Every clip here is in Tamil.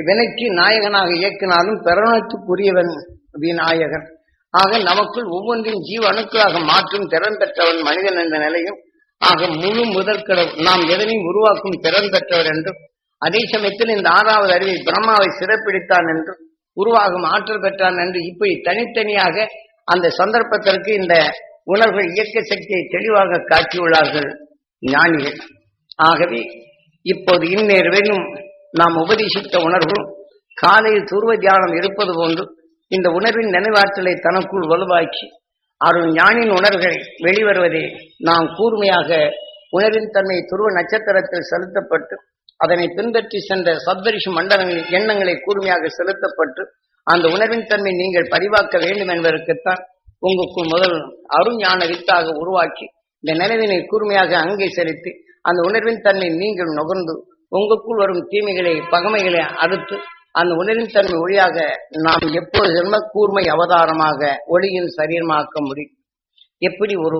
வினைக்கு நாயகனாக இயக்கினாலும் பிரணத்துக்குரியவன் விநாயகன். ஆக நமக்குள் ஒவ்வொன்றின் ஜீவ அணுக்களாக மாற்றும் திறன் பெற்றவன் மனிதன் என்ற நிலையும் ஆக முழு முதற்கடவு நாம் எதனையும் உருவாக்கும் திறன் பெற்றவர் என்றும் அதே சமயத்தில் இந்த ஆறாவது அறிவை பிரம்மாவை சிறப்பிடித்தான் என்றும் உருவாகும் ஆற்றல் பெற்றான் என்று இப்படி தனித்தனியாக அந்த சந்தர்ப்பத்திற்கு இந்த உணர்வுகள் இயக்க சக்தியை தெளிவாக காட்டியுள்ளார்கள் ஞானிகள். ஆகவே இப்போது இந்நேர்வேனும் நாம் உபதேசித்த உணர்வும் காலையில் துருவ தியானம் இருப்பது போன்று இந்த உணர்வின் நினைவாற்றலை தனக்குள் வலுவாக்கி அருள் ஞானின் உணர்வுகள் வெளிவருவதை நாம் கூர்மையாக உணர்வின் தன்மை துருவ நட்சத்திரத்தில் செலுத்தப்பட்டு அதனை பின்பற்றி சென்ற சப்தரிஷி மண்டலங்களின் எண்ணங்களை கூர்மையாக செலுத்தப்பட்டு அந்த உணர்வின் தன்மை நீங்கள் பதிவாக்க வேண்டும் என்பதற்குத்தான் உங்களுக்கு முதல் அருஞான வித்தாக உருவாக்கி இந்த நினைவினை கூர்மையாக அங்கே செலுத்தி அந்த உணர்வின் தன்மை நீங்கள் நுகர்ந்து உங்களுக்குள் வரும் தீமைகளை பகமைகளை அறுத்து அந்த உணரின் தன்மை ஒளியாக நாம் எப்போது ஜென்ம கூர்மை அவதாரமாக ஒளியின் சரீரமாக்க முடியும். எப்படி ஒரு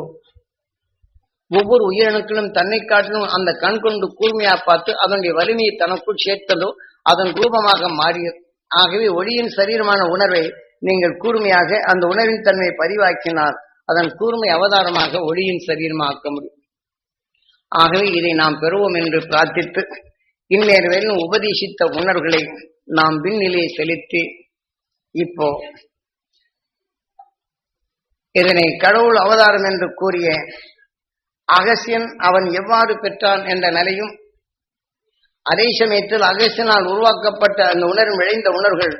ஒவ்வொரு உயிரணுக்களும் தன்னை காட்டிலும் அந்த கண் கொண்டு கூர்மையா பார்த்து அதனுடைய வலிமையை தனக்குள் சேர்த்ததோ அதன் ரூபமாக மாறியது. ஆகவே ஒளியின் சரீரமான உணர்வை நீங்கள் கூர்மையாக அந்த உணர்வின் தன்மையை பதிவாக்கினால் அதன் கூர்மை அவதாரமாக ஒளியின் சரீரமாக்க முடியும். ஆகவே இதை நாம் பெறுவோம் என்று பிரார்த்தித்து இந்நேர் வரையிலும் உபதேசித்த உணர்வுகளை நாம் விண்ணிலே செலுத்தி இப்போ இதனை கடவுள் அவதாரம் என்று கூறிய அகசியன் அவன் எவ்வாறு பெற்றான் என்ற நிலையும் அதே சமயத்தில் அகசியனால் உருவாக்கப்பட்ட அந்த உணர்வு விளைந்த உணர்வுகள்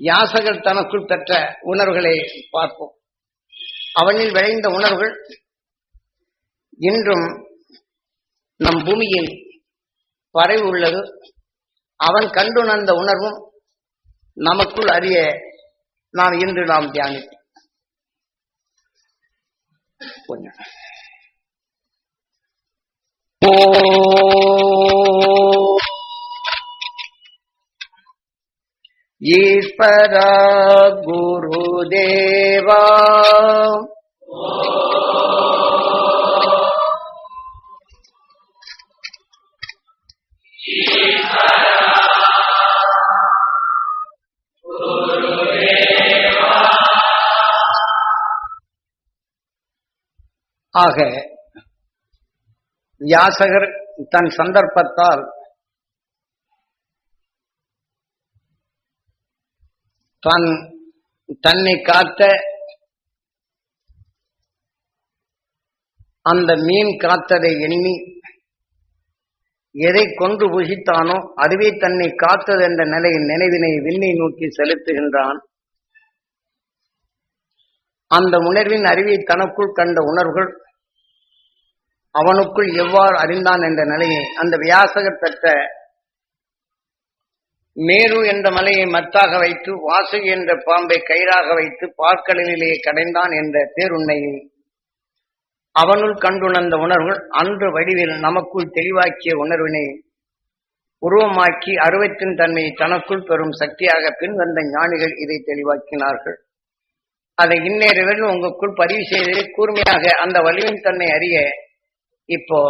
யாசகர் தனக்குள் பெற்ற உணர்வுகளை பார்ப்போம். அவனில் விளைந்த உணர்வுகள் இன்றும் நம் பூமியில் பரவி உள்ளது. அவன் கண்டுணர்ந்த உணர்வும் நமக்குள் அறிய நாம் இன்று நாம் தியானிப்போம். கொஞ்சம். ஓ ஈஸ்வர குருதேவா. ஆக வியாசகர் தன் சந்தர்ப்பத்தால் தன் தன்னை காத்த அந்த மீன் காத்ததை எண்ணி எதை கொண்டு புகித்தானோ அதுவே தன்னை காத்தது என்ற நிலையின் நினைவினை விண்ணை நோக்கி செலுத்துகின்றான். அந்த உணர்வின் அறிவை தனக்குள் கண்ட உணர்வுகள் அவனுக்குள் எவ்வாறு அறிந்தான் என்ற நிலையை அந்த வியாசகர் பெற்ற மேரு என்ற மலையை மத்தாக வைத்து வாசுகி என்ற பாம்பை கயிறாக வைத்து பார்க்கடலிலே கடைந்தான் என்ற பேருண்மையை அவனுள் கண்டுணர்ந்த உணர்வுகள் அன்று வடிவில் நமக்குள் தெளிவாக்கிய உணர்வினை உருவமாக்கி அருவத்தின் தன்மையை தனக்குள் பெறும் சக்தியாக பின்வந்த ஞானிகள் இதை தெளிவாக்கினார்கள். அதை இந்நேரவில் உங்களுக்குள் பதிவு செய்ததை கூர்மையாக அந்த வலிவின் தன்மை அறிய இப்போ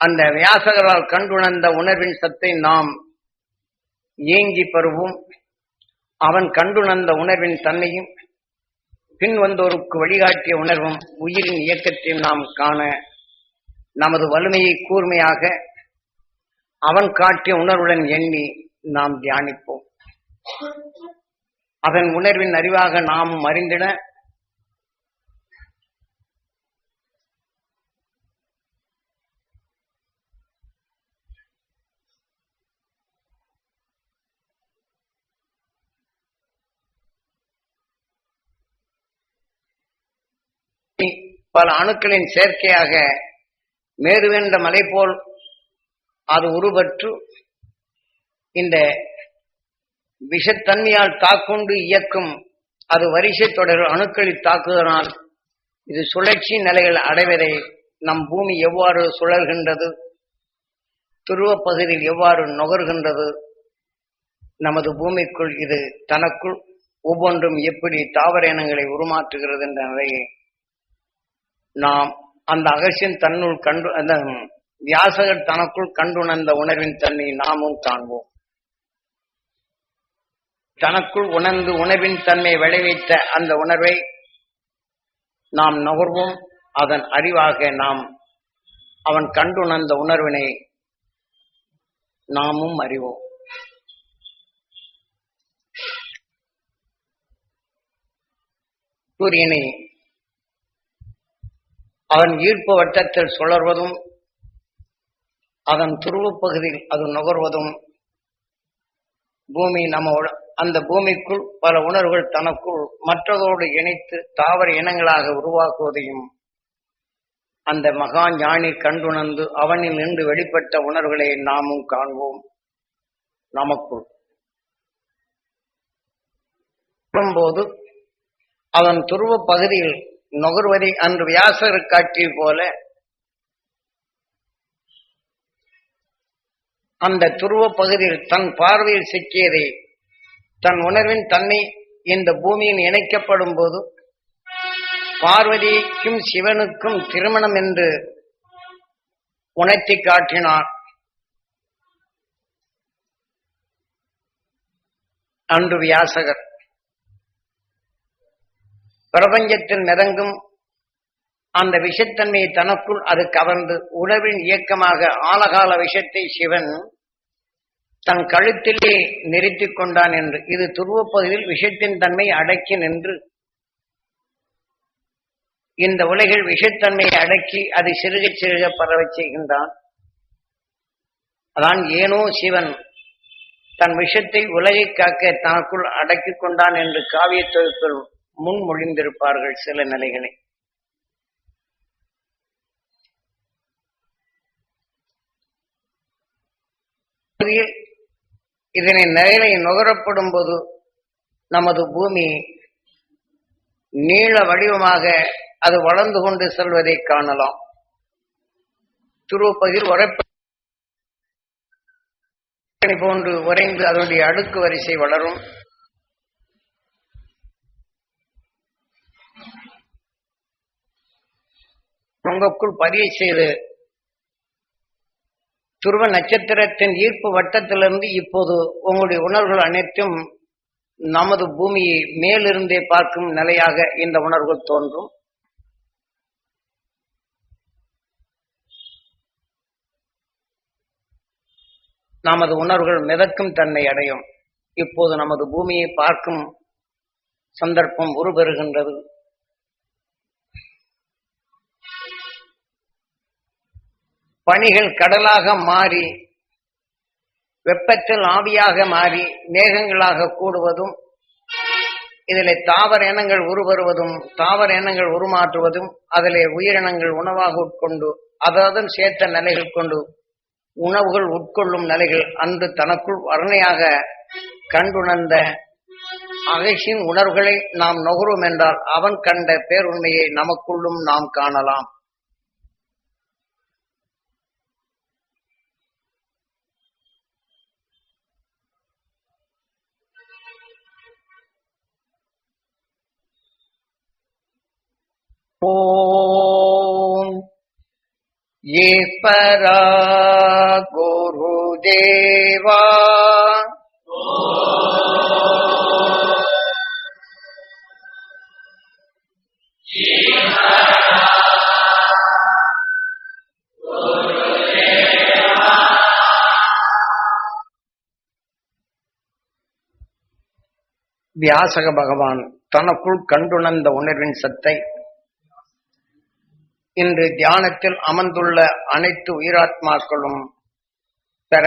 அந்த வியாசகரால் கண்டுணர்ந்த உணர்வின் சத்தை நாம் ஏங்கி பருவும். அவன் கண்டுணர்ந்த உணர்வின் தன்மையும் பின் வந்தோருக்கு வழிகாட்டிய உணர்வும் உயிரின் இயக்கத்தையும் நாம் காண நமது வலிமையை கூர்மையாக அவன் காட்டிய உணர்வுடன் எண்ணி நாம் தியானிப்போம். அதன் உணர்வின் அறிவாக நாமும் அறிந்திட பல அணுக்களின் சேர்க்கையாக மேருவென்ற மலை போல் அது உருவற்று இந்த விஷத்தன்மையால் தாக்குண்டு இயக்கும் அது வரிசை தொடர் அணுக்களில் தாக்குதனால் இது சுழற்சி நிலைகள் அடைவதை நம் பூமி எவ்வாறு சுழல்கின்றது? துருவப் பகுதியில் எவ்வாறு நுகர்கின்றது? நமது பூமிக்குள் இது தனக்குள் ஒவ்வொன்றும் எப்படி தாவர இனங்களை உருமாற்றுகிறது என்ற நிலையை நாம் அந்த அகசியன் தன்னுள் கண்டு அந்த வியாசகர் தனக்குள் கண்டுணர்ந்த உணர்வின் தன்னை நாமும் காண்போம். தனக்குள் உணர்ந்து உணர்வின் தன்மை விளைவித்த அந்த உணர்வை நாம் நுகர்வோம். அதன் அறிவாக நாம் அவன் கண்டுணர்ந்த உணர்வினை நாமும் அறிவோம். சூரியனை அவன் ஈர்ப்பு வட்டத்தில் சுழர்வதும் அதன் துருவப் பகுதியில் அது நுகர்வதும் பூமி நம்ம அந்த பூமிக்குள் பல உணர்வுகள் தனக்குள் மற்றதோடு இணைத்து தாவர இனங்களாக உருவாக்குவதையும் அந்த மகா ஞானி கண்டுணர்ந்து அவனில் நின்று வெளிப்பட்ட உணர்வுகளை நாமும் காண்போம். நமக்குள். போது அதன் துருவ பகுதியில் நுகர்வதை அன்று வியாசர் காட்டிய போல அந்த துருவ பகுதியில் தன் பார்வையில் சிக்கியதை தன் உணர்வின் தன்னை இந்த பூமியில் இணைக்கப்படும் போது பார்வதிக்கும் சிவனுக்கும் திருமணம் என்று உணர்த்தி காட்டினார். அன்று வியாசகர். பிரபஞ்சத்தில் மிதங்கும் அந்த விஷத்தன்மையை தனக்குள் அது கவர்ந்து உணர்வின் இயக்கமாக ஆலகால விஷத்தை சிவன் தன் கழுத்திலே நிறுத்திக் கொண்டான் என்று. இது துருவப்பகுதியில் விஷத்தின் தன்மை அடக்கி நின்று இந்த உலகில் விஷத்தன்மையை அடக்கி அதை சிறுக சிறுக பரவச் செய்கின்றான். அதான் ஏனோ சிவன் தன் விஷத்தை உலகை காக்க தனக்குள் அடக்கிக் கொண்டான் என்று காவிய தொகுப்பில் முன்மொழிந்திருப்பார்கள் சில நிலைகளை. இதனை நிலையை நுகரப்படும் போது நமது பூமி நீள வடிவமாக அது வளர்ந்து கொண்டு செல்வதை காணலாம். துருவப்பகிர் உரைப்ப போன்று உறைந்து அதனுடைய அடுக்கு வரிசை வளரும். உங்களுக்குள் பதிவு செய்து துருவ நட்சத்திரத்தின் ஈர்ப்பு வட்டத்திலிருந்து இப்போது உங்களுடைய உணர்வுகள் அனைத்தும் நமது பூமியை மேலிருந்தே பார்க்கும் நிலையாக இந்த உணர்வுகள் தோன்றும். நமது உணர்வுகள் மிதக்கும் தன்மை அடையும். இப்போது நமது பூமியை பார்க்கும் சந்தர்ப்பம் உருபெறுகின்றது. பனிகள் கடலாக மாறி வெப்பத்தில் ஆவியாக மாறி மேகங்களாக கூடுவதும் இதில் தாவர இனங்கள் உருவருவதும் தாவர இனங்கள் உருமாற்றுவதும் அதிலே உயிரினங்கள் உணவாக உட்கொண்டு அதாவது சேர்த்த நிலைகள் கொண்டு உணவுகள் உட்கொள்ளும் நிலைகள் அன்று தனக்குள் வர்ணையாக கண்டுணர்ந்த அகசின் உணர்வுகளை நாம் நுகரும் என்றால் அவன் கண்ட பேருண்மையை நமக்குள்ளும் நாம் காணலாம். ॐ ये परा गुरुदेवा வியாசக பகவான் தனக்குள் கண்டுணர்ந்த உணர்வின் சத்தை இன்று தியானத்தில் அமர்ந்துள்ள அனைத்து உயிராத்மாக்களும் பெற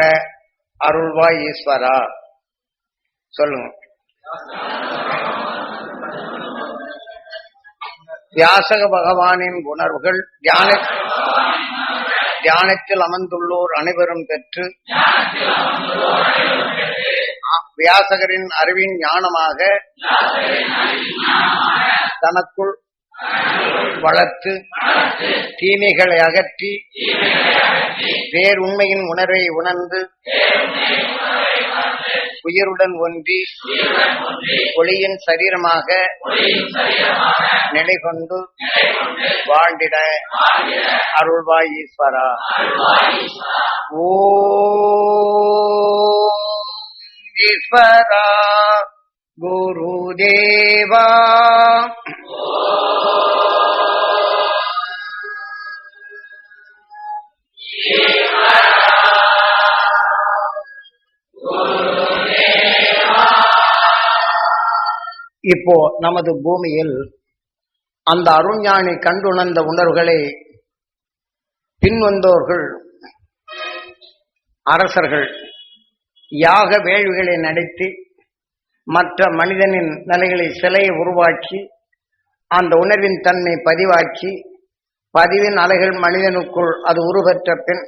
அருள்வாய் ஈஸ்வரா. சொல்லுங்க. வியாசக பகவானின் உணர்வுகள் தியான தியானத்தில் அமர்ந்துள்ளோர் அனைவரும் பெற்று வியாசகரின் அறிவின் ஞானமாக தனக்குள் வளர்த்து தீமைகளை அகற்றி வேறுண்மையின் உணர்வை உணர்ந்து உயிருடன் ஒன்றி ஒளியின் சரீரமாக நிலை கொண்டு வாழ்ந்திட அருள்வாய் ஈஸ்வரா. ஓ ஈஸ்வரா. गुरुदेवा இப்போ நமது பூமியில் அந்த அருஞானி கண்டுணர்ந்த உணர்வுகளை பின்வந்தோர்கள் அரசர்கள் யாக வேள்விகளை நடத்தி மற்ற மனிதனின் நிலைகளை சிலையை உருவாக்கி அந்த உணர்வின் தன்மை பதிவாக்கி பதிவின் அலைகள் மனிதனுக்குள் அது உருவற்ற பின்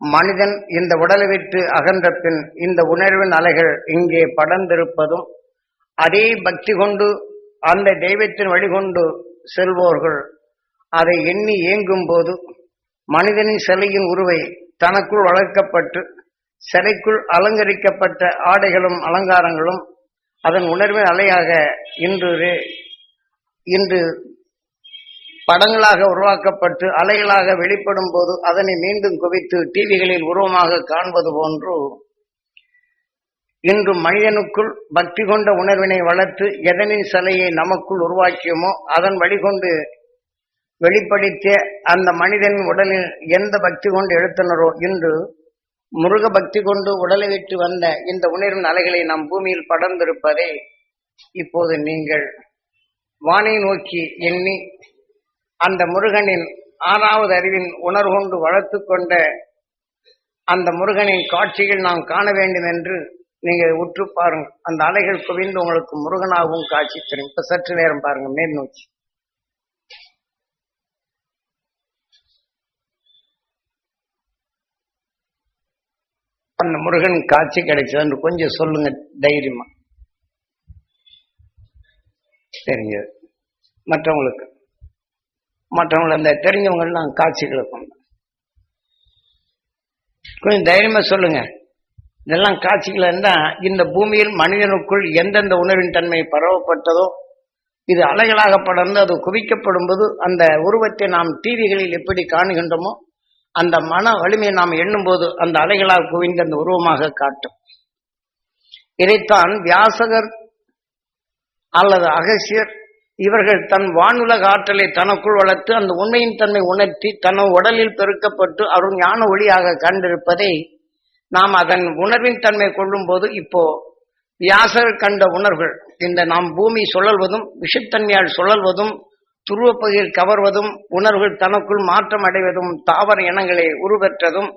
மனிதன் இந்த உடலை விட்டு அகன்ற பின் இந்த உணர்வின் அலைகள் இங்கே படர்ந்திருப்பதும் அதே பக்தி கொண்டு அந்த தெய்வத்தின் வழிகொண்டு செல்வோர்கள் அதை எண்ணி ஏங்கும் போது மனிதனின் சிலையின் உருவை தனக்குள் வளர்க்கப்பட்டு சிலைக்குள் அலங்கரிக்கப்பட்ட ஆடைகளும் அலங்காரங்களும் அதன் உணர்வின் அலையாக இன்று இன்று படங்களாக உருவாக்கப்பட்டு அலைகளாக வெளிப்படும் போது அதனை மீண்டும் குவித்து டிவிகளில் உருவமாக காண்பது போன்று இன்று மனிதனுக்குள் பக்தி கொண்ட உணர்வினை வளர்த்து எதனின் சிலையை நமக்குள் உருவாக்கியோமோ அதன் வழிகொண்டு வெளிப்படுத்திய அந்த மனிதன் உடலில் எந்த பக்தி கொண்டு எழுத்தனரோ இன்று முருக பக்தி கொண்டு உடலை விட்டு வந்த இந்த உணர்வின் அலைகளை நம் பூமியில் படர்ந்திருப்பதை இப்போது நீங்கள் வானை நோக்கி எண்ணி அந்த முருகனின் ஆறாவது அறிவின் உணர்வு கொண்டு வளர்த்து கொண்ட அந்த முருகனின் காட்சிகள் நாம் காண வேண்டும் என்று நீங்கள் உற்று பாருங்கள். அந்த அலைகள் குவிந்து உங்களுக்கு முருகனாகவும் காட்சி தரும். இப்ப சற்று நேரம் பாருங்க மேல் நோக்கி. அந்த முருகன் காட்சி கிடைச்சதுன்னு கொஞ்சம் சொல்லுங்க தைரியமா. தெரிஞ்சது. மற்றவங்களுக்கு. மற்றவங்களை அந்த தெரிஞ்சவங்கெல்லாம் காட்சிகளை கொண்டு. கொஞ்சம் தைரியமா சொல்லுங்க. இதெல்லாம் காட்சிகள் இருந்தா இந்த பூமியில் மனிதனுக்குள் எந்தெந்த உணர்வின் தன்மை பரவப்பட்டதோ இது அலைகளாக படர்ந்து அது குவிக்கப்படும் போது அந்த உருவத்தை நாம் டிவிகளில் எப்படி காணுகின்றோமோ அந்த மன வலிமையை நாம் எண்ணும்போது அந்த அலைகளால் குவிந்த அந்த உருவமாக காட்டும். இதைத்தான் வியாசகர் அல்லது அகசியர் இவர்கள் தன் வானுலக ஆற்றலை தனக்குள் வளர்த்து அந்த உண்மையின் தன்மை உணர்த்தி தன் உடலில் பெருக்கப்பட்டு அருள் ஞான ஒளியாக கண்டிருப்பதை நாம் அதன் உணர்வின் தன்மை கொள்ளும் போது இப்போ வியாசர் கண்ட உணர்வுகள் இந்த நாம் பூமி சுழல்வதும் விஷத்தன்மையால் சுழல்வதும் துருவப்பகுதியில் கவர்வதும் உணர்வுகள் தனக்குள் மாற்றம் அடைவதும் தாவர இனங்களை உருவெற்றதும்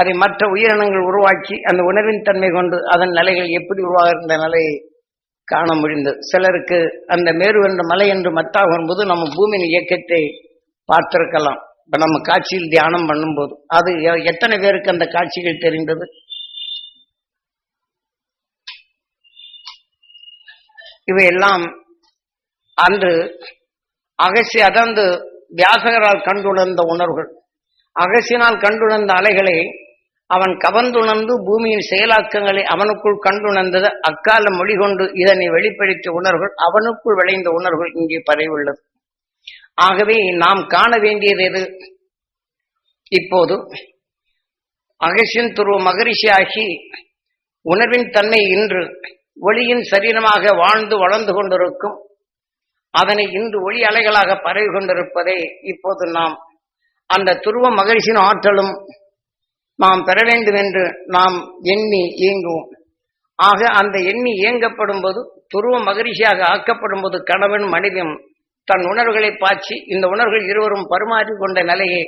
அதை மற்ற உயிரினங்கள் உருவாக்கி அந்த உணர்வின் தன்மை கொண்டு அதன் நிலைகள் எப்படி உருவாகின்ற நிலையை காண முடிந்தது. சிலருக்கு அந்த மேரு என்ற மலை என்று மத்தாகும் போது நம்ம பூமியின் இயக்கத்தை பார்த்திருக்கலாம். இப்ப நம்ம காட்சியில் தியானம் பண்ணும்போது. அது எத்தனை பேருக்கு அந்த காட்சிகள் தெரிந்தது? இவையெல்லாம் அன்று அகசி அதந்து வியாசகரால் கண்டுணர்ந்த உணர்வுகள். அகசியனால் கண்டுணர்ந்த அலைகளை அவன் கவர்ந்துணர்ந்து பூமியின் செயலாக்கங்களை அவனுக்குள் கண்டுணர்ந்தது அக்கால மொழி கொண்டு இதனை வெளிப்படுத்திய உணர்வுகள் அவனுக்குள் விளைந்த உணர்வுகள் இங்கே பரவியுள்ளது. ஆகவே நாம் காண வேண்டியது எது? இப்போது அகசியன் துருவ மகரிஷி ஆகி உணர்வின் தன்மை இன்று ஒளியின் சரீரமாக வாழ்ந்து வளர்ந்து கொண்டிருக்கும் அதனை இன்று ஒளி அலைகளாக பரவி கொண்டிருப்பதை இப்போது நாம் அந்த துருவ மகிழ்ச்சியின் ஆற்றலும் நாம் பெற வேண்டும் என்று நாம் எண்ணி இயங்குவோம். ஆக அந்த எண்ணி இயங்கப்படும் போது துருவ மகிழ்ச்சியாக ஆக்கப்படும் போது கணவன் மனிதன் தன் உணர்வுகளை பாய்ச்சி இந்த உணர்வுகள் இருவரும் பரிமாறி கொண்ட நிலையை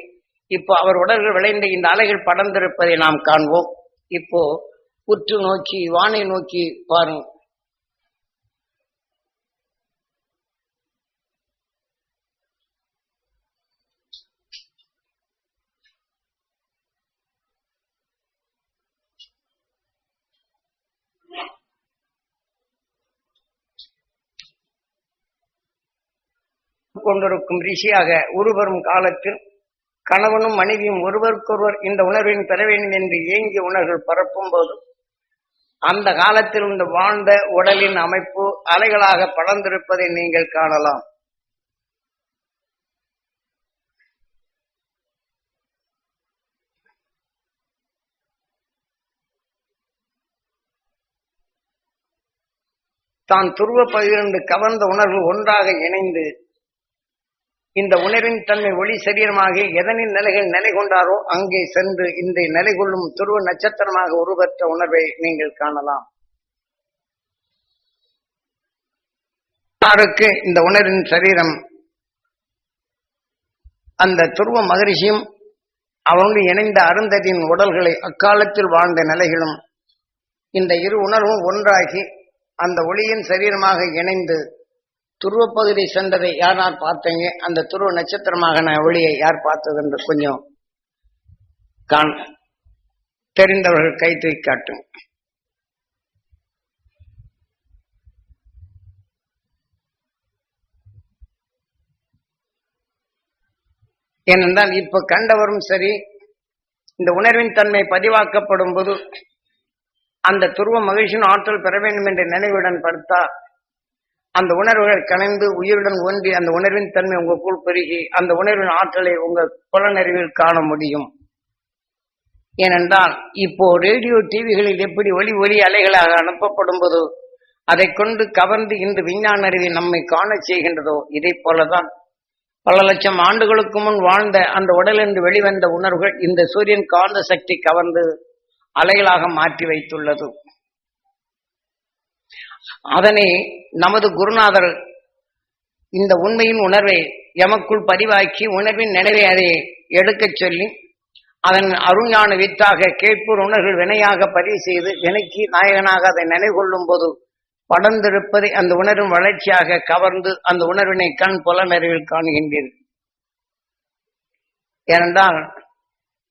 இப்போ அவர் உடல்கள் விளைந்த இந்த அலைகள் படர்ந்திருப்பதை நாம் காண்போம். இப்போ உற்று நோக்கி வானை நோக்கி பாருங்கள். கொண்டிருக்கும் ரிஷியாக உருவரும் காலத்தில் கணவனும் மனைவியும் ஒருவருக்கொருவர் இந்த உணர்வின் பெற வேண்டும் என்று ஏங்கிய உணர்வுகள் பரப்பும் போது அந்த காலத்தில் இந்த வாழ்ந்த உடலின் அமைப்பு அலைகளாக படர்ந்திருப்பதை நீங்கள் காணலாம். தான் துருவ பகிர்ந்து கவர்ந்த உணர்வு ஒன்றாக இணைந்து இந்த உணர்வின் தன்மை ஒளி சரீரமாக எதனின் நிலைகள் நிலை கொண்டாரோ அங்கே சென்று இந்த நிலை கொள்ளும் துருவ நட்சத்திரமாக உருவற்ற உணர்வை நீங்கள் காணலாம். யாருக்கு இந்த உணர்வின் சரீரம்? அந்த துருவ மகரிஷியும் அவங்க இணைந்த அருந்ததியின் உடல்களை அக்காலத்தில் வாழ்ந்த நிலைகளும் இந்த இரு உணர்வும் ஒன்றாகி அந்த ஒளியின் சரீரமாக இணைந்து துருவ பகுதி சென்றதை யார் யார் பார்த்தீங்க? அந்த துருவ நட்சத்திரமாக நான் ஒளியை யார் பார்த்தது என்று கொஞ்சம் காண் தெரிந்தவர்கள் கை தூக்கி காட்டும் ஏனென்றால் இப்ப கண்டவரும் சரி இந்த உணர்வின் தன்மை பதிவாக்கப்படும் போது அந்த துருவ மகிழ்ச்சியின் ஆற்றல் பெற வேண்டும் என்ற நினைவுடன் படுத்தா அந்த உணர்வுகள் கலைந்து உயிருடன் ஒன்றி அந்த உணர்வின் தன்மை உங்களுக்குள் பெருகி அந்த உணர்வின் ஆற்றலை உங்கள் புலனறிவில் காண முடியும். ஏனென்றால் இப்போ ரேடியோ டிவிகளில் எப்படி ஒளி ஒலி அலைகளாக அனுப்பப்படும் போது அதை கொண்டு கவர்ந்து இன்று விஞ்ஞான அறிவை நம்மை காண செய்கின்றதோ இதை போலதான். பல லட்சம் ஆண்டுகளுக்கு முன் வாழ்ந்த அந்த உடலிருந்து வெளிவந்த உணர்வுகள் இந்த சூரியன் காந்த சக்தி கவர்ந்து அலைகளாக மாற்றி வைத்துள்ளது. அதனை நமது குருநாதர் இந்த உண்மையின் உணர்வை எமக்குள் பதிவாக்கி உணர்வின் நினைவை அதை எடுக்கச் சொல்லி அதன் அருஞான வித்தாக கேட்பூர் உணர்கள் வினையாக பதிவு செய்து வினைக்கு நாயகனாக அதை நினைகொள்ளும் போது படர்ந்திருப்பதை அந்த உணர்வின் வளர்ச்சியாக கவர்ந்து அந்த உணர்வினை கண் புலனறிவில் காணுகின்றீர்கள் ஏனென்றால்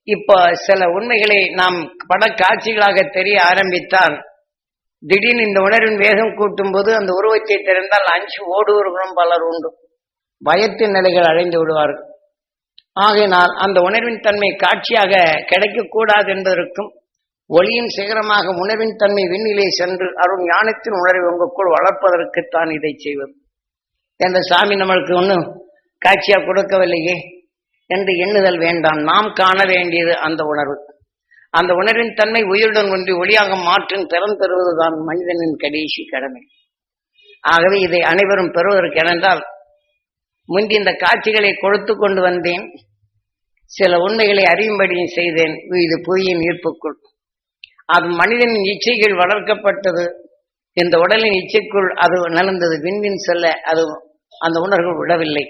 இப்போ சில உண்மைகளை நாம் படக்காட்சிகளாக தெரிய ஆரம்பித்தால் திடீர்னு இந்த உணர்வின் வேகம் கூட்டும் போது அந்த உருவத்தை திறந்தால் அஞ்சு ஓடுவர்களும் பலர் உண்டு. பயத்தின் நிலைகள் அடைந்து விடுவார்கள். ஆகையினால் அந்த உணர்வின் தன்மை காட்சியாக கிடைக்கக்கூடாது என்பதற்கும் ஒளியின் சிகரமாக உணர்வின் தன்மை விண்ணிலே சென்று அருள் ஞானத்தின் உணர்வை உங்களுக்குள் வளர்ப்பதற்குத்தான் இதை செய்வது. என்ற சாமி நம்மளுக்கு ஒன்றும் காட்சியாக கொடுக்கவில்லையே என்று எண்ணுதல் வேண்டாம். நாம் காண வேண்டியது அந்த உணர்வு. அந்த உணர்வின் தன்மை உயிருடன் ஒன்றி ஒளியாக மாற்றும் திறன் பெறுவதுதான் மனிதனின் கடைசி கடமை. ஆகவே இதை அனைவரும் பெறுவதற்கு ஏனென்றால் முந்தி இந்த காட்சிகளை கொடுத்து கொண்டு வந்தேன் சில உண்மைகளை அறியும்படியும் செய்தேன். இது புவியின் ஈர்ப்புக்குள். அது மனிதனின் இச்சைகள் வளர்க்கப்பட்டது. இந்த உடலின் இச்சைக்குள் அது நலந்தது. விண்வின் செல்ல அது அந்த உணர்வு விடவில்லை.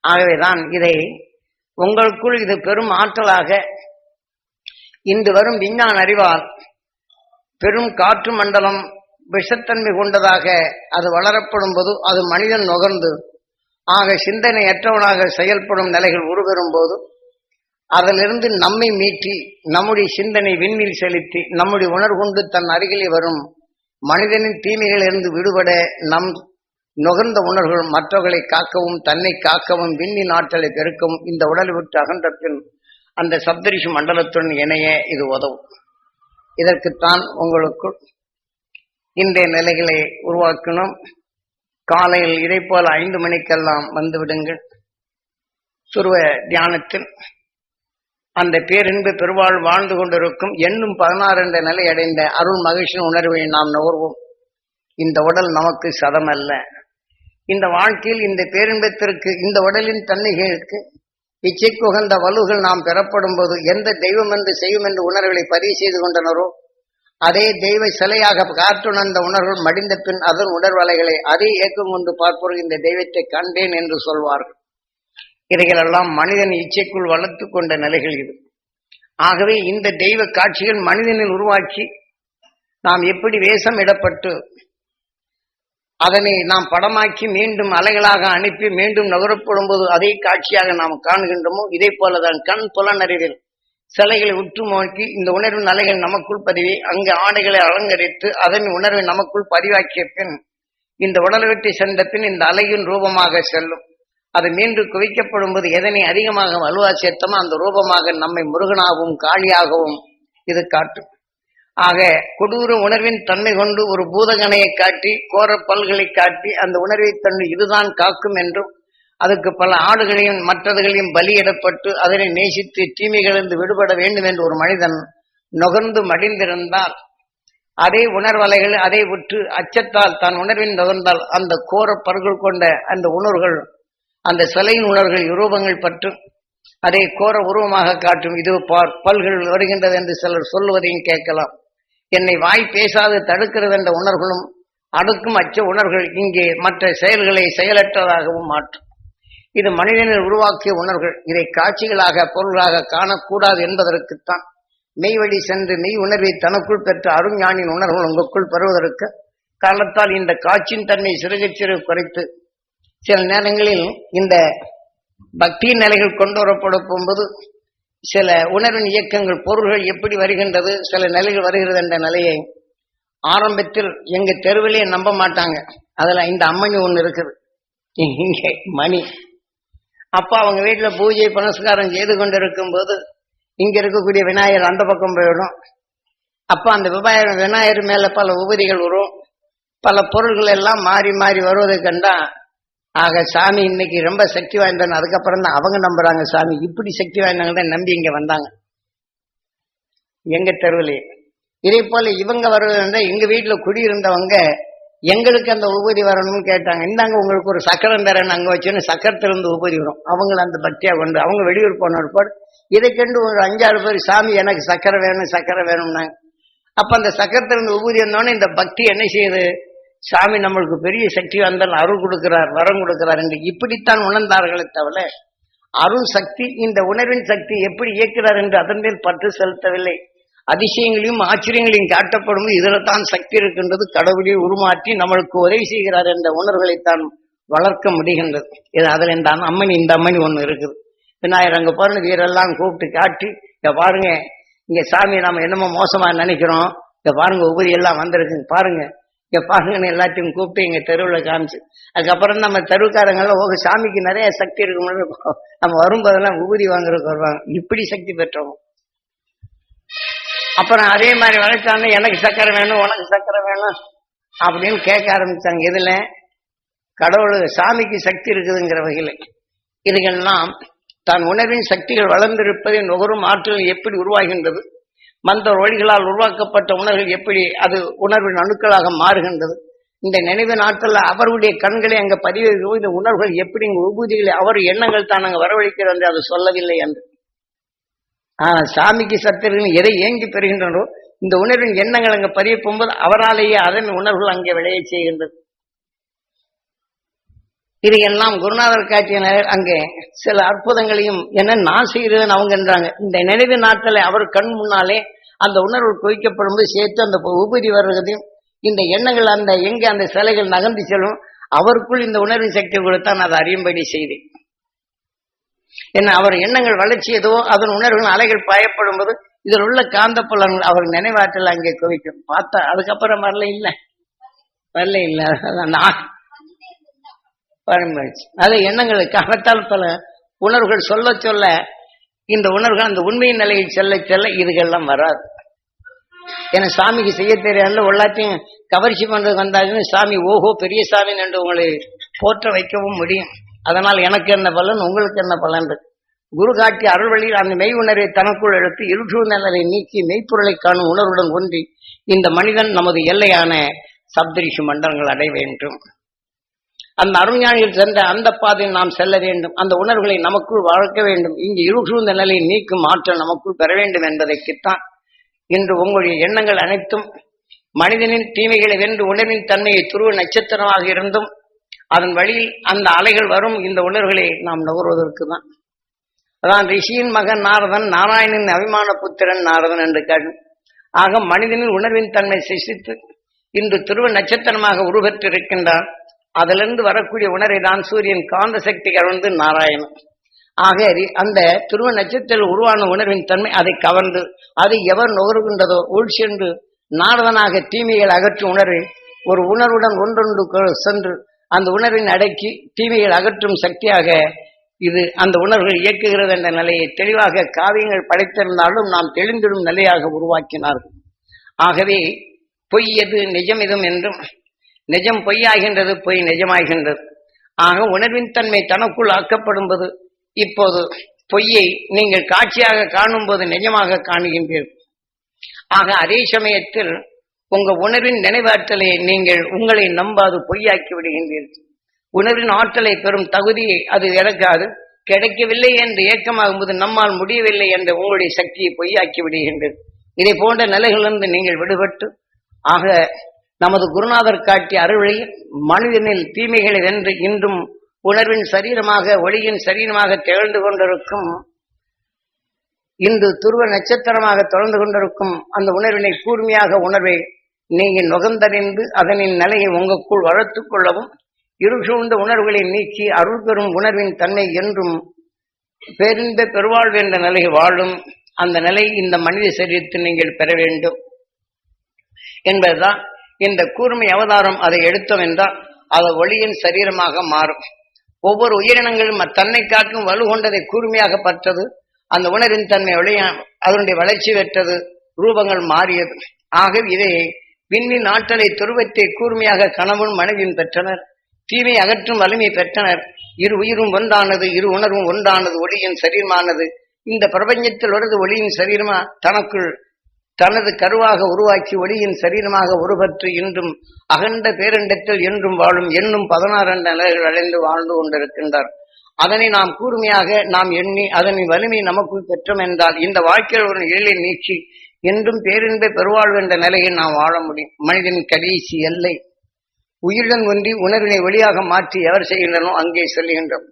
ஆகவேதான் இதை உங்களுக்குள் இது பெரும் ஆற்றலாக இன்று வரும் விஞ்ஞான அறிவால் பெரும் காற்று மண்டலம் விஷத்தன்மை கொண்டதாக அது வளரப்படும் போது அது மனிதன் நுகர்ந்து ஆக சிந்தனையற்றவனாக செயல்படும் நிலைகள் உருவெறும் போது அதிலிருந்து நம்மை மீட்டி நம்முடைய சிந்தனை விண்ணில் செலுத்தி நம்முடைய உணர்வு கொண்டு தன் அருகிலே வரும் மனிதனின் தீமைகளிலிருந்து விடுபட நம் நுகர்ந்த உணர்வுகள் மற்றவர்களை காக்கவும் தன்னை காக்கவும் விண்ணின் ஆற்றலை பெருக்கவும் இந்த உடலை விட்டு அகன்ற பின் அந்த சப்தரிஷி மண்டலத்துடன் இணைய இது உதவும். இதற்குத்தான் உங்களுக்கு இன்றைய நிலைகளை உருவாக்கணும். காலையில் இதை போல் ஐந்து மணிக்கெல்லாம் வந்துவிடுங்கள். துருவ தியானத்தில் அந்த பேரின்பு பெருவாள் வாழ்ந்து கொண்டிருக்கும் எண்ணும் பதினாறு என்ற நிலை அடைந்த அருள் மகிழ்ச்சியின் உணர்வை நாம் நுகர்வோம். இந்த உடல் நமக்கு சதமல்ல. இந்த வாழ்க்கையில் இந்த பேரின்பத்திற்கு இந்த உடலின் தன்னிகளுக்கு இச்சைக்குகந்த வலுகள் நாம் பெறப்படும் போது எந்த தெய்வம் என்று செய்யும் என்று உணர்வுகளை பதிவு செய்து கொண்டனரோ அதே தெய்வ சிலையாக காற்றுணர்ந்த உணர்வுகள் மடிந்த பின் அதன் உணர்வலைகளை அதே இயக்கம் கொண்டு பார்ப்போர் இந்த தெய்வத்தை கண்டேன் என்று சொல்வார்கள். இவைகளெல்லாம் மனிதன் இச்சைக்குள் வளர்த்து கொண்ட நிலைகள் இது. ஆகவே இந்த தெய்வ காட்சிகள் மனிதனில் உருவாக்கி நாம் எப்படி வேஷம் இடப்பட்டு அதனை நாம் படமாக்கி மீண்டும் அலைகளாக அனுப்பி மீண்டும் நகரப்படும் போது அதே காட்சியாக நாம் காணுகின்றோமோ இதே போலதான் கண் புலனறிவில் சிலைகளை உற்று நோக்கி இந்த உணர்வின் அலைகள் நமக்குள் பதிவி அங்கு ஆடைகளை அலங்கரித்து அதன் உணர்வை நமக்குள் பதிவாக்கிய பின் இந்த உடலை விட்டு சென்ற பின் இந்த அலையின் ரூபமாக செல்லும். அது மீண்டும் குவிக்கப்படும் போது எதனை அதிகமாக வலுவா சேர்த்தமோ அந்த ரூபமாக நம்மை முருகனாகவும் காளியாகவும் இது காட்டும். ஆக கொடூர உணர்வின் தன்மை கொண்டு ஒரு பூதகனையை காட்டி கோர பல்களை காட்டி அந்த உணர்வை தன்னை இதுதான் காக்கும் என்றும் அதுக்கு பல ஆடுகளையும் மற்றதுகளையும் பலியிடப்பட்டு அதனை நேசித்து தீமைகளிலிருந்து விடுபட வேண்டும் என்று ஒரு மனிதன் நுகர்ந்து மடிந்திருந்தால் அதே உணர்வலைகள் அதை விட்டு அச்சத்தால் தான் உணர்வின் நுகர்ந்தால் அந்த கோர பற்கள் கொண்ட அந்த உணர்வுகள் அந்த சிலையின் உணர்வுகள் ரூபங்கள் பற்று அதை கோர உருவமாக காட்டும். இது பார் பல்கள் வருகின்றது என்று சிலர் சொல்லுவதையும் கேட்கலாம். என்னை வாய் பேசாது தடுக்கிறது என்ற உணர்வுகளும் அடுக்கும் அச்ச உணர்கள் இங்கே மற்ற செயல்களை செயலற்றதாகவும் மாற்றும். இது மனிதனில் உருவாக்கிய உணர்கள் இதை காட்சிகளாக பொருளாக காணக்கூடாது என்பதற்குத்தான் மெய்வழி சென்று மெய் உணர்வை தனக்குள் பெற்ற அருஞானின் உணர்வுகள் உங்களுக்குள் பெறுவதற்கு காரணத்தால் இந்த காட்சியின் தன்மை சிறுக சிறு குறைத்து சில நேரங்களில் இந்த பக்தியின் நிலைகள் கொண்டு வரப்பட போகும்போது சில உணர்வின் இயக்கங்கள் பொருள்கள் எப்படி வருகின்றது சில நிலைகள் வருகிறது என்ற நிலையை ஆரம்பத்தில் எங்க தெருவிலேயே நம்ப மாட்டாங்க. அதுல இந்த அம்மணி ஒண்ணு இருக்குது. இங்கே மணி. அப்ப அவங்க வீட்டுல பூஜை புனஸ்காரம் செய்து கொண்டிருக்கும் போது இங்க இருக்கக்கூடிய விநாயகர் அந்த பக்கம் போயிடும். அப்ப அந்த விநாயகர் விநாயகர் மேல பல உபதிகள் வரும். பல பொருள்கள் எல்லாம் மாறி மாறி வருவதை கண்டா ஆக சாமி இன்னைக்கு ரொம்ப சக்தி வாய்ந்தவன். அதுக்கப்புறம் தான் அவங்க நம்புறாங்க சாமி. இப்படி சக்தி வாய்ந்தவங்க தான் நம்பி இங்க வந்தாங்க. எங்க தெருவிலே. இதே போல இவங்க வருவதுன்னா எங்க வீட்டுல குடியிருந்தவங்க எங்களுக்கு அந்த உபதி வரணும்னு கேட்டாங்க. இந்தாங்க உங்களுக்கு ஒரு சக்கரம் தரேன் அங்க வச்சுன்னு சக்கரத்திலிருந்து உபதி வரும். அவங்கள அந்த பக்தியா கொண்டு அவங்க வெளியூர் போன போது இதை கண்டு ஒரு அஞ்சாறு பேர் சாமி எனக்கு சக்கரை வேணும் சக்கரை வேணும்னாங்க. அப்ப அந்த சக்கரத்திலிருந்து உபதி வந்தோடனே இந்த பக்தி என்ன செய்யுது? சாமி நம்மளுக்கு பெரிய சக்தி வந்தால் அருள் கொடுக்கிறார் வரம் கொடுக்கிறார் என்று இப்படித்தான் உணர்ந்தார்களே தவிர அருள் சக்தி இந்த உணர்வின் சக்தி எப்படி இயக்கிறார் என்று அதன் மேல் பற்று செலுத்தவில்லை. அதிசயங்களையும் ஆச்சரியங்களையும் காட்டப்படும் இதில் தான் சக்தி இருக்கின்றது. கடவுளை உருமாற்றி நம்மளுக்கு உதவி செய்கிறார் என்ற உணர்வுகளைத்தான் வளர்க்க முடிகின்றது. இது அதில் இந்த அம்மணி இந்த அம்மணி ஒன்று இருக்குது. விநாயகர் அங்கே பாருங்க வீரெல்லாம் கூப்பிட்டு காட்டி இங்கே பாருங்க இங்க சாமி நாம் என்னமோ மோசமா நினைக்கிறோம். இங்கே பாருங்க உபதியெல்லாம் எல்லாம் பாருங்க இங்க பாருங்கன்னு எல்லாத்தையும் கூப்பிட்டு எங்க தெருவில் காமிச்சு. அதுக்கப்புறம் நம்ம தெருவுக்காரங்கெல்லாம் ஓ சாமிக்கு நிறைய சக்தி இருக்கும்போது நம்ம வரும்போதெல்லாம் ஊதி வாங்குறதுக்கு வருவாங்க. இப்படி சக்தி பெற்றவங்க அப்புறம் அதே மாதிரி வளர்த்தாங்க. எனக்கு சக்கரை வேணும் உனக்கு சக்கரை வேணும். அப்படின்னு கேட்க ஆரம்பிச்சாங்க. இதுல கடவுள் சாமிக்கு சக்தி இருக்குதுங்கிற வகையில். இதுகெல்லாம் தான் உணவின் சக்திகள் வளர்ந்திருப்பதை நுகரும் ஆற்றல் எப்படி உருவாகின்றது? மந்த வழிகளால் உருவாக்கப்பட்ட உணர்வுகள் எப்படி அது உணர்வின் அணுக்களாக மாறுகின்றது? இந்த நினைவு நாட்களில் அவருடைய கண்களை அங்கே பதிவு இந்த உணர்வுகள் எப்படி இங்க உபூதிகளை அவர் எண்ணங்கள் தான் அங்கே வரவழைக்கிறது என்று அது சொல்லவில்லை என்று. ஆனால் சாமிக்கு சத்திரர்கள் எதை ஏங்கி பெறுகின்றனோ இந்த உணர்வின் எண்ணங்கள் அங்கே பதிய போகும்போது அவராலேயே அதன் உணர்வுகள் அங்கே விளைய செய்கின்றது. இது எல்லாம் குருநாதர் காட்சியினர் அங்கே சில அற்புதங்களையும் என்ன நான் செய்கிறேன் அவங்கன்றாங்க இந்த நினைவு நாட்களை அவர் கண் முன்னாலே அந்த உணர்வு குவிக்கப்படும் போது சேர்த்து அந்த உபரி வர்றதையும் இந்த எண்ணங்கள் அந்த எங்க அந்த சிலைகள் நகர்ந்து செல்லும் அவருக்குள் இந்த உணர்வு சக்தி கொடுத்தான் அதை அறியும்படி செய்தேன். என்ன அவர் எண்ணங்கள் வளர்ச்சி ஏதோ அதன் உணர்வுகள் அலைகள் பயப்படும் போது இதில் உள்ள காந்த புலன்கள் அவர் நினைவாற்றல் அங்கே குவிக்கும். பார்த்தா அதுக்கப்புறம் வரல இல்லை. வரல இல்லை. அதான் நான் வழங்கிடுச்சு அது எண்ணங்களுக்கு அகத்தால் பல உணர்வுகள் சொல்ல சொல்ல இந்த உணர்வுகள் அந்த உண்மையின் நிலையில் செல்ல செல்ல இதுகெல்லாம் வராது. ஏன்னா சாமிக்கு செய்ய தெரியாதுல எல்லாத்தையும் கவர்ச்சி பண்றது வந்தாங்கன்னு சாமி ஓஹோ பெரிய சாமி என்று உங்களை போற்ற வைக்கவும் முடியும். அதனால் எனக்கு என்ன பலன் உங்களுக்கு என்ன பலன் குரு காட்டி அருள் வழியில் அந்த மெய் உணர்வை தனக்குள் எடுத்து இருட்டு நிலை நீக்கி மெய்ப்பொருளை காணும் உணர்வுடன் ஒன்றி இந்த மனிதன் நமது எல்லையான சப்தரிஷி மண்டலங்கள் அடைய வேண்டும். அந்த அருண்ஞானியில் சென்ற அந்த பாதையில் நாம் செல்ல வேண்டும். அந்த உணர்வுகளை நமக்குள் வளர்க்க வேண்டும். இங்கு இருசூழ்ந்த நிலையை நீக்கும் ஆற்றல் நமக்குள் பெற வேண்டும் என்பதற்குத்தான் இன்று உங்களுடைய எண்ணங்கள் அனைத்தும் மனிதனின் தீமைகளை வென்று உணர்வின் தன்மையை துருவ நட்சத்திரமாக இருந்தும் அதன் வழியில் அந்த அலைகள் வரும் இந்த உணர்வுகளை நாம் நுகர்வதற்கு தான் அதான் ரிஷியின் மகன் நாரதன் நாராயணன் அபிமான புத்திரன் நாரதன் என்று காட்டு ஆக மனிதனின் உணர்வின் தன்மை சிசித்து இன்று துருவ நட்சத்திரமாக உருவற்றிருக்கின்றான். அதிலிருந்து வரக்கூடிய உணரை தான் சூரியன் காந்த சக்தி கவர்ந்து நாராயணன். ஆக அந்த துருவ நட்சத்திரத்தில் உருவான உணர்வின் தன்மை அதை கவர்ந்து அதை எவர் நுகர்கின்றதோ உள் சென்று நாரதனாக தீமைகள் அகற்றும் உணர்வை ஒரு உணர்வுடன் ஒன்றொன்று சென்று அந்த உணர்வின் அடக்கி தீமைகள் அகற்றும் சக்தியாக இது அந்த உணர்வுகள் இயக்குகிறது என்ற நிலையை தெளிவாக காவியங்கள் படைத்திருந்தாலும் நாம் தெளிந்திடும் நிலையாக உருவாக்கினார்கள். ஆகவே பொய் எது நிஜம் எதும் என்றும் நிஜம் பொய்யாகின்றது பொய் நிஜமாகின்றது. ஆக உணர்வின் தன்மை தனக்குள் ஆக்கப்படும்போது இப்போது பொய்யை நீங்கள் காட்சியாக காணும் போது நிஜமாக காணுகின்றீர்கள். ஆக அதே சமயத்தில் உங்க உணர்வின் நினைவாற்றலை நீங்கள் உங்களை நம்பாது பொய்யாக்கி விடுகின்றீர்கள். உணர்வின் ஆற்றலை பெறும் தகுதியை அது இறக்காது கிடைக்கவில்லை என்று ஏக்கமாகும்போது நம்மால் முடியவில்லை என்ற உங்களுடைய சக்தியை பொய்யாக்கி விடுகின்றது இதை போன்ற நிலைகளிலிருந்து நீங்கள் விடுபட்டு ஆக நமது குருநாதர் காட்டிய அருள்வழியில் மனிதனில் தீமைகளை வென்று இன்றும் உணர்வின் சரீரமாக ஒளியின் சரீரமாக திகழ்ந்து கொண்டிருக்கும் இன்று துருவ நட்சத்திரமாக தொடர்ந்து கொண்டிருக்கும் அந்த உணர்வினை கூர்மையாக உணர்வை நீங்கள் நுகர்ந்தறிந்து அதனின் நிலையை உங்களுக்குள் வளர்த்து கொள்ளவும் இருசூழ்ந்த உணர்வுகளை நீக்கி அருள் பெறும் உணர்வின் தன்மை என்றும் பெருந்த பெருவாழ்வு என்ற நிலை வாழும் அந்த நிலை இந்த மனித சரீரத்தில் நீங்கள் பெற வேண்டும் என்பதுதான் இந்த கூர்மை அவதாரம் அதை எடுத்தோம் என்றால் அது ஒளியின் சரீரமாக மாறும். ஒவ்வொரு உயிரினங்களும் தன்னை காட்டும் வலு கொண்டதை கூர்மையாக பற்றது அந்த உணரின் தன்மை ஒளிய அதனுடைய வளர்ச்சி பெற்றது ரூபங்கள் மாறியது. ஆகவே இதை விண்ணின் ஆற்றலை துருவத்தை கூர்மையாக கணவன் மனைவியும் பெற்றனர் தீமை அகற்றும் வலிமை பெற்றனர். இரு உயிரும் ஒன்றானது இரு உணர்வும் ஒன்றானது ஒளியின் சரீரமானது. இந்த பிரபஞ்சத்தில் வருது ஒளியின் சரீரமா? தனக்குள் தனது கருவாக உருவாக்கி ஒளியின் சரீரமாக உருவற்று இன்றும் அகண்ட பேரண்டத்தில் என்றும் வாழும் எண்ணும் பதினாறு நிலைகள் அடைந்து வாழ்ந்து கொண்டிருக்கின்றார். அதனை நாம் கூர்மையாக நாம் எண்ணி அதனின் வலிமை நமக்குள் பெற்றோம் என்றால் இந்த வாழ்க்கையில் ஒரு இருளை நீச்சி என்றும் பேரின்ப பெருவாழ்வு என்ற நிலையில் நாம் வாழ முடியும். மனிதன் கடைசி எல்லை. உயிருடன் ஒன்றி உணர்வினை வழியாக மாற்றி எவர் செய்கின்றனோ அங்கே செல்கின்றோம்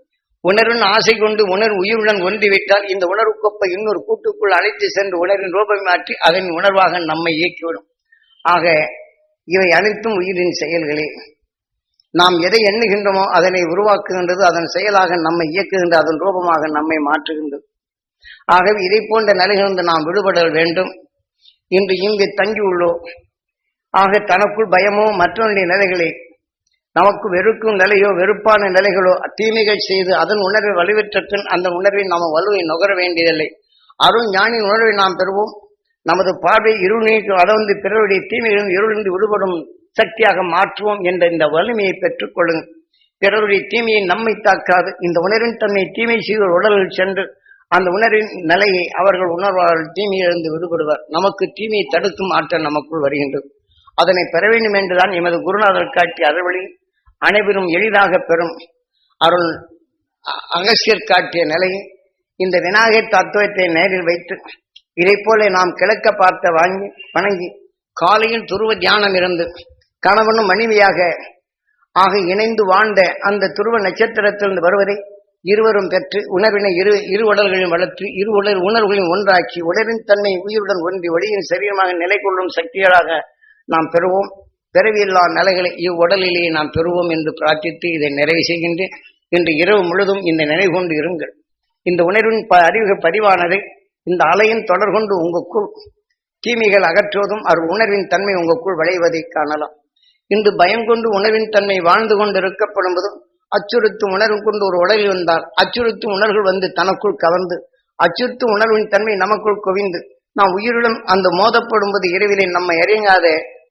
உணர்வின் ஆசை கொண்டு உணர்வு உயிருடன் ஒன்றிவிட்டால் இந்த உணர்வு கொப்பை இன்னொரு கூட்டுக்குள் அழைத்து சென்று உணர்வின் ரூபம் மாற்றி அதன் உணர்வாக நம்மை இயக்கிவிடும். ஆக இவை அனைத்தும் உயிரின் செயல்களே. நாம் எதை எண்ணுகின்றோமோ அதனை உருவாக்குகின்றது அதன் செயலாக நம்மை இயக்குகின்ற அதன் ரூபமாக நம்மை மாற்றுகின்றது. ஆகவே இதை போன்ற நிலைகளிலிருந்து நாம் விடுபட வேண்டும். இன்று இங்கு தங்கியுள்ளோம். ஆக தனக்குள் பயமோ மற்றவனுடைய நிலைகளை. நமக்கு வெறுக்கும் நிலையோ வெறுப்பான நிலைகளோ தீமைகள் செய்து அதன் உணர்வை வலுவற்றத்தின் அந்த உணர்வை நாம் வலுவை நுகர வேண்டியதில்லை. அருண் ஞானின் உணர்வை நாம் பெறுவோம். நமது பார்வை இருள் நீக்கும் அதை வந்து பிறருடைய தீமைகளும் இருளிருந்து விடுபடும் சக்தியாக மாற்றுவோம் என்ற இந்த வலிமையை பெற்றுக் கொள்ளுங்கள் பிறருடைய தீமையை நம்மை தாக்காது. இந்த உணர்வின் தன்மை தீமை செய்வோர் உடலில் சென்று அந்த உணர்வின் நிலையை அவர்கள் உணர்வார்கள் தீமையிலிருந்து விடுபடுவார். நமக்கு தீமையை தடுக்கும் ஆற்றல் நமக்குள் வருகின்றது. அதனை பெற வேண்டும் என்றுதான் எமது குருநாதர் காட்டிய அறுவழி அனைவரும் எளிதாக பெறும் அருள் அகசியர் காட்டிய நிலையை இந்த விநாயகர் தத்துவத்தை நேரில் வைத்து இதை போல நாம் கிழக்க பார்த்த வாங்கி வணங்கி காலையில் துருவ தியானம் இருந்து கணவனும் மனைவியாக ஆக இணைந்து வாழ்ந்த அந்த துருவ நட்சத்திரத்திலிருந்து வருவதை இருவரும் பெற்று உணர்வினை இரு இரு உடல்களையும் வளர்த்து இரு உடல் உணர்வுகளையும் ஒன்றாக்கி உடலின் தன்மை உயிருடன் ஒன்றி ஒளியின் சரீரமாக நிலை கொள்ளும் சக்திகளாக நாம் பெறுவோம். பிறவியில்லா நிலைகளை இவ்வுடலிலேயே நாம் பெறுவோம் என்று பிரார்த்தித்து இதை நிறைவு செய்கின்றேன். இன்று இரவு முழுதும் இந்த நினைவு கொண்டு இருங்கள். இந்த உணர்வின் ப அறிவு பதிவானதை இந்த அலையின் தொடர் கொண்டு உங்களுக்குள் தீமைகள் அகற்றுவதும் அவர் உணர்வின் தன்மை உங்களுக்குள் விளைவதை காணலாம். இன்று பயம் கொண்டு உணர்வின் தன்மை வாழ்ந்து கொண்டு இருக்கப்படும்போதும் அச்சுறுத்தும் உணர்வு கொண்டு ஒரு உடலில் வந்தால் அச்சுறுத்தும் உணர்வுகள் வந்து தனக்குள் கவர்ந்து அச்சுறுத்தும் உணர்வின் தன்மை நமக்குள் குவிந்து நாம் உயிருடன் அந்த மோதப்படும்போது இரவிலே நம்மை அறியாத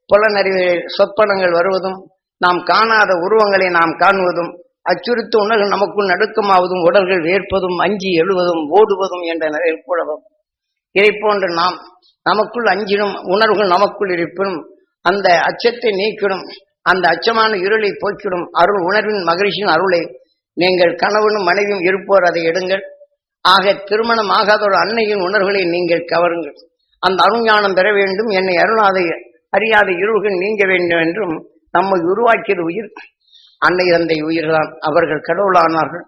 புலனறிவில் சொப்பனங்கள் வருவதும் நாம் காணாத உருவங்களை நாம் காணுவதும் அச்சுறுத்த உணர்வு நமக்குள் நடுக்கமாவதும் உடல்கள் வேர்ப்பதும் அஞ்சி எழுவதும் ஓடுவதும் என்ற நிலையில் கூடவும் இதை போன்று நாம் நமக்குள் அஞ்சிடும் உணர்வுகள் நமக்குள் இருப்பினும் அந்த அச்சத்தை நீக்கிடும் அந்த அச்சமான இருளை போக்கிடும் அருள் உணர்வின் மகிழ்ச்சியின் அருளை நீங்கள் கணவனும் மனைவியும் இருப்போர் அதை எடுங்கள். ஆக திருமணம் ஆகாத ஒரு அன்னையின் உணர்வுகளை நீங்கள் கவருங்கள். அந்த அருஞானம் பெற வேண்டும் என்னை அருளாத அறியாத இருள்கள் நீங்க வேண்டும் என்றும் நம்மை உருவாக்கியது உயிர். அன்னை தந்தை உயிர்தான் அவர்கள் கடவுளானார்கள்.